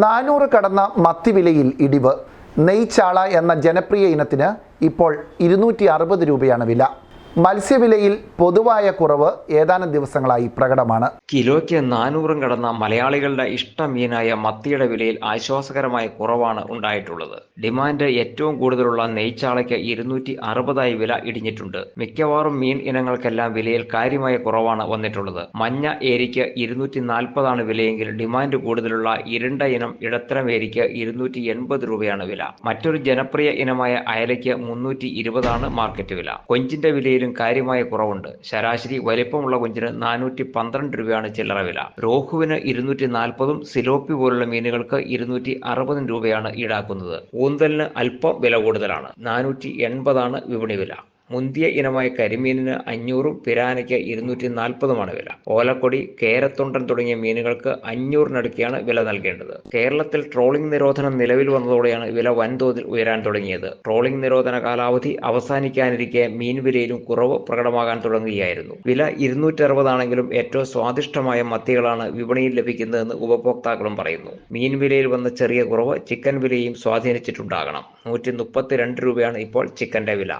നാനൂറ് കടന്ന മത്തിവിലയിൽ ഇടിവ് നെയ്ച്ചാള എന്ന ജനപ്രിയ ഇനത്തിന് ഇപ്പോൾ ഇരുന്നൂറ്റി അറുപത് രൂപയാണ് വില. മത്സ്യവിലയിൽ പൊതുവായ കുറവ് ഏതാനും ദിവസങ്ങളായി പ്രകടമാണ്. കിലോയ്ക്ക് നാനൂറും കടന്ന മലയാളികളുടെ ഇഷ്ടമീനായ മത്തിയുടെ വിലയിൽ ആശ്വാസകരമായ കുറവാണ് ഉണ്ടായിട്ടുള്ളത്. ഡിമാൻഡ് ഏറ്റവും കൂടുതലുള്ള നെയ്ച്ചാളയ്ക്ക് ഇരുന്നൂറ്റി അറുപതായി വില ഇടിഞ്ഞിട്ടുണ്ട്. മിക്കവാറും മീൻ ഇനങ്ങൾക്കെല്ലാം വിലയിൽ കാര്യമായ കുറവാണ് വന്നിട്ടുള്ളത്. മഞ്ഞ ഏരിക്ക് ഇരുന്നൂറ്റി നാൽപ്പതാണ് വിലയെങ്കിൽ ഡിമാൻഡ് കൂടുതലുള്ള ഇരുണ്ട ഇനം ഇടത്തരം ഏരിക്ക് ഇരുന്നൂറ്റി എൺപത് രൂപയാണ് വില. മറ്റൊരു ജനപ്രിയ ഇനമായ അയലയ്ക്ക് മുന്നൂറ്റി ഇരുപതാണ് മാർക്കറ്റ് വില. കൊഞ്ചിന്റെ വിലയിലും കാര്യമായ കുറവുണ്ട്. ശരാശരി വലിപ്പമുള്ള കൊഞ്ചിന് നാനൂറ്റി പന്ത്രണ്ട് രൂപയാണ് ചില്ലറ വില. രോഹുവിന് ഇരുന്നൂറ്റി നാൽപ്പതും സിലോപ്പി പോലുള്ള മീനുകൾക്ക് ഇരുന്നൂറ്റി അറുപതും രൂപയാണ് ഈടാക്കുന്നത്. ഊന്തലിന് അല്പം വില കൂടുതലാണ്. നാനൂറ്റി എൺപതാണ് വിപണി വില. മുന്തിയ ഇനമായ കരിമീനിന് അഞ്ഞൂറും പിരാനയ്ക്ക് ഇരുന്നൂറ്റി നാൽപ്പതുമാണ് വില. ഓലക്കൊടി കേരത്തൊണ്ടൻ തുടങ്ങിയ മീനുകൾക്ക് അഞ്ഞൂറിനടുക്കെയാണ് വില നൽകേണ്ടത്. കേരളത്തിൽ ട്രോളിംഗ് നിരോധനം നിലവിൽ വന്നതോടെയാണ് വില വൻതോതിൽ ഉയരാൻ തുടങ്ങിയത്. ട്രോളിംഗ് നിരോധന കാലാവധി അവസാനിക്കാനിരിക്കെ മീൻ വിലയിലും കുറവ് പ്രകടമാകാൻ തുടങ്ങുകയായിരുന്നു. വില ഇരുന്നൂറ്റി അറുപതാണെങ്കിലും ഏറ്റവും സ്വാദിഷ്ടമായ മത്തികളാണ് വിപണിയിൽ ലഭിക്കുന്നതെന്ന് ഉപഭോക്താക്കളും പറയുന്നു. മീൻ വിലയിൽ വന്ന ചെറിയ കുറവ് ചിക്കൻ വിലയും സ്വാധീനിച്ചിട്ടുണ്ടാകണം. നൂറ്റി മുപ്പത്തിരണ്ട് രൂപയാണ് ഇപ്പോൾ ചിക്കന്റെ വില.